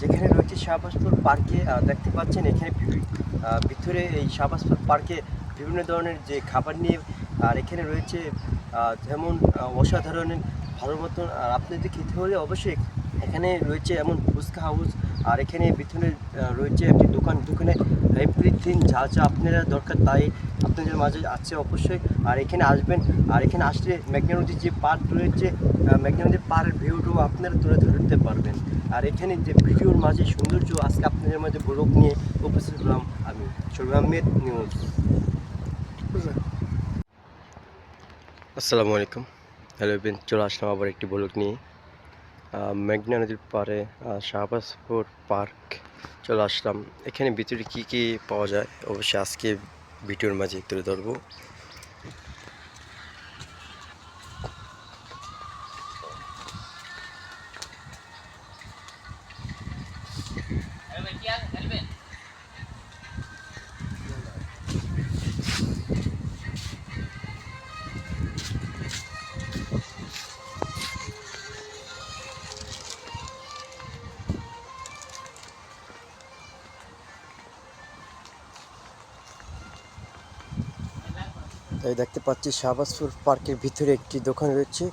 যেখানে রয়েছে শাহবাজপুর পার্কে দেখতে পাচ্ছেন এখানে ভিতরে এই শাহবাজপুর পার্কে বিভিন্ন ধরনের যে খাবার নিয়ে, আর এখানে রয়েছে যেমন অসাধারণের অসাধারণ ভালো মতন আর আপনি যদি খেতে হলে অবশ্যই এখানে রয়েছে এমন ফুচকা হাউস, আর এখানে ভিতরে রয়েছে একটি দোকান, দোকানে এভরিথিং যা যা আপনারা দরকার তাই আপনাদের মাঝে আছে অবশ্যই। আর এখানে আসবেন আর এখানে আসলে মেঘনা নদীর যে রয়েছে আহ, মেঘনা নদীর পাড়ের ভিউটাও আপনারা তুলে ধরতে পারবেন। আর এখানে যে ভিডিওর মাঝে সৌন্দর্য আজকে আপনাদের মাঝে ব্লগ নিয়ে উপস্থিত হলাম আমি শরীফ আহমেদ নিউজ। আসসালামু আলাইকুম। হ্যালো বেন চলে আসলাম আবার একটি ব্লগ নিয়ে। মেঘনা নদীর পাড়ে শাহবাজপুর পার্ক চলে আসলাম। এখানে ভিতরে কি কি পাওয়া যায়? অবশ্যই আজকে ভিডিওর মাঝে তুলে ধরবো। দেখতে পাচ্ছি শাহবাজপুর পার্কের ভিতরে একটি দোকান রয়েছে।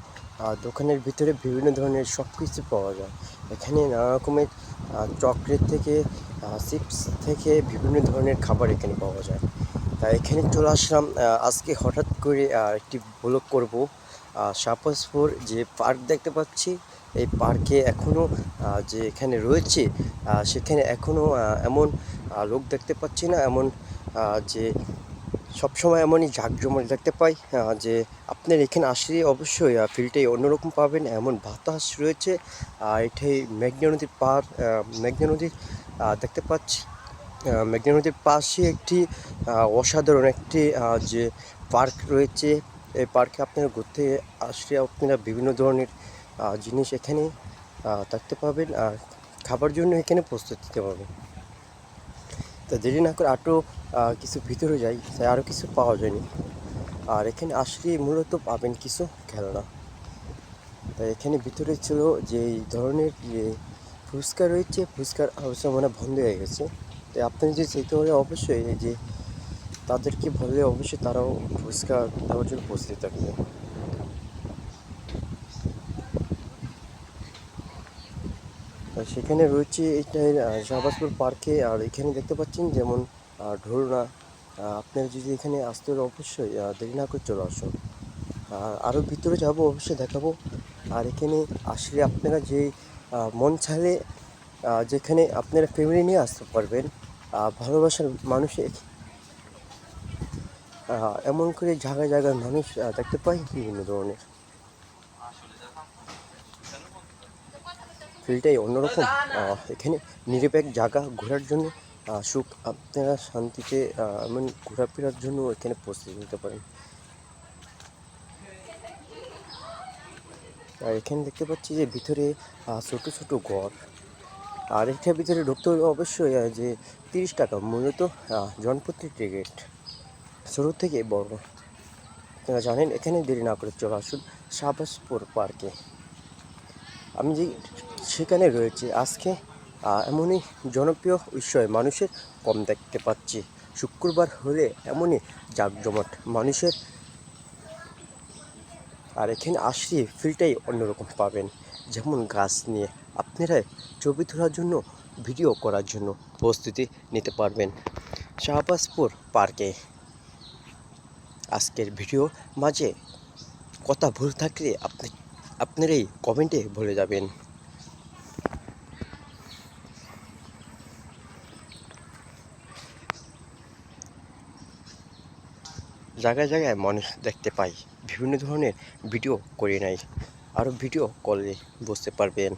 আর দোকানের ভিতরে বিভিন্ন ধরনের সব কিছু পাওয়া যায়। এখানে নানা রকমের চকলেট থেকে চিপস থেকে বিভিন্ন ধরনের খাবার এখানে পাওয়া যায়। তাই এখানে চলে আসলাম আজকে হঠাৎ করে একটি ব্লগ করব। শাহবাজপুর যে পার্ক দেখতে পাচ্ছি, এই পার্কে এখনও যে এখানে রয়েছে সেখানে এখনও এমন লোক দেখতে পাচ্ছি না। এমন যে সবসময় এমনই জাঁকজমক দেখতে পাই যে আপনার এখানে আসলে অবশ্যই ফিলটাই অন্যরকম পাবেন এমন বাতাস রয়েছে আর এটাই মেঘনা নদীর পার মেঘনা নদী আহ, দেখতে পাচ্ছি। মেঘনা নদীর পাশে একটি অসাধারণ একটি যে পার্ক রয়েছে এই পার্কে আপনারা ঘুরতে আসলে আপনারা বিভিন্ন ধরনের জিনিস এখানে দেখতে পাবেন আর খাবার জন্য এখানে প্রস্তুত দিতে পারবেন। তা দেরি না করে আরও কিছু ভিতরে যাই, তাই আরও কিছু পাওয়া যায়নি। আর এখানে আসলে মূলত পাবেন কিছু খেলনা। তাই এখানে ভিতরে ছিল যে ধরনের যে ফুচকা রয়েছে, ফুচকার অবশ্য মানে বন্ধ হয়ে গেছে। তাই আপনি যদি যেতে হলে অবশ্যই যে তাদেরকে বললে অবশ্যই তারাও ফুচকা দেওয়ার জন্য প্রস্তুত থাকবে। সেখানে রয়েছে এইটা শাহবাজপুর পার্কে আর এখানে দেখতে পাচ্ছেন যেমন ঢোলনা আপনারা যদি এখানে আসতে হলে অবশ্যই দেরি না করে চলে আসুন। আর আরও ভিতরে যাব অবশ্যই দেখাবো। আর এখানে আসলে আপনারা যে মন আহ, যেখানে আপনারা ফ্যামিলি নিয়ে আসতে পারবেন ভালোবাসার মানুষের এমন করে জায়গায় জায়গায় মানুষ দেখতে পাই বিভিন্ন ধরনের। ফিলটাই অন্যরকম এখানে নিরপেক্ষ জায়গা ঘোরার জন্য সুখ আপনারা শান্তিতে এমন ঘোরাফেরার জন্য এখানে প্রস্তুতি নিতে পারেন। আর এখানে দেখতে পাচ্ছি যে ভিতরে ছোট ছোট ঘর। আর এটার ভিতরে ঢুকতে হলে অবশ্যই যে তিরিশ টাকা, মূলত জনপ্রতি টিকিট। ছোটো থেকে বড়। আপনারা জানেন, এখানে দেরি না করে চলে আসুন শাহবাজপুর পার্কে। আমি যে সেখানে রয়েছে, আজকে এমনই জনপ্রিয় বিষয় মানুষের কম দেখতে পাচ্ছি। শুক্রবার হলে এমনই জাঁকজমট মানুষের আর এখানে আসলে ফিলটাই অন্যরকম পাবেন। যেমন গাছ নিয়ে আপনারা ছবি তোলার জন্য, ভিডিও করার জন্য প্রস্তুতি নিতে পারবেন। শাহবাজপুর পার্কে আজকের ভিডিও মাঝে কথা ভুল থাকলে আপনি আপনারাই কমেন্টে বলে যাবেন। জায়গায় জায়গায় মানুষ দেখতে পাই বিভিন্ন ধরনের ভিডিও করে নাই আরও ভিডিও করলে বুঝতে পারবেন।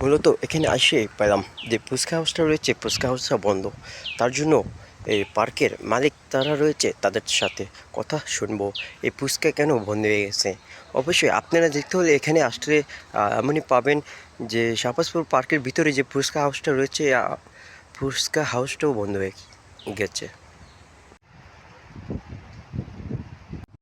মূলত এখানে এসে পেলাম যে ফুচকা হাউসটা রয়েছে, ফুচকা হাউসটা বন্ধ। তার জন্য এই পার্কের মালিক তারা রয়েছে, তাদের সাথে কথা শুনব। এই ফুচকা কেন বন্ধ হয়ে গেছে? অবশ্যই আপনারা দেখতে হলে এখানে আসলে এমনই পাবেন যে শাপাসপুর পার্কের ভিতরে যে ফুচকা হাউসটা রয়েছে ফুচকা হাউসটাও বন্ধ হয়ে গেছে।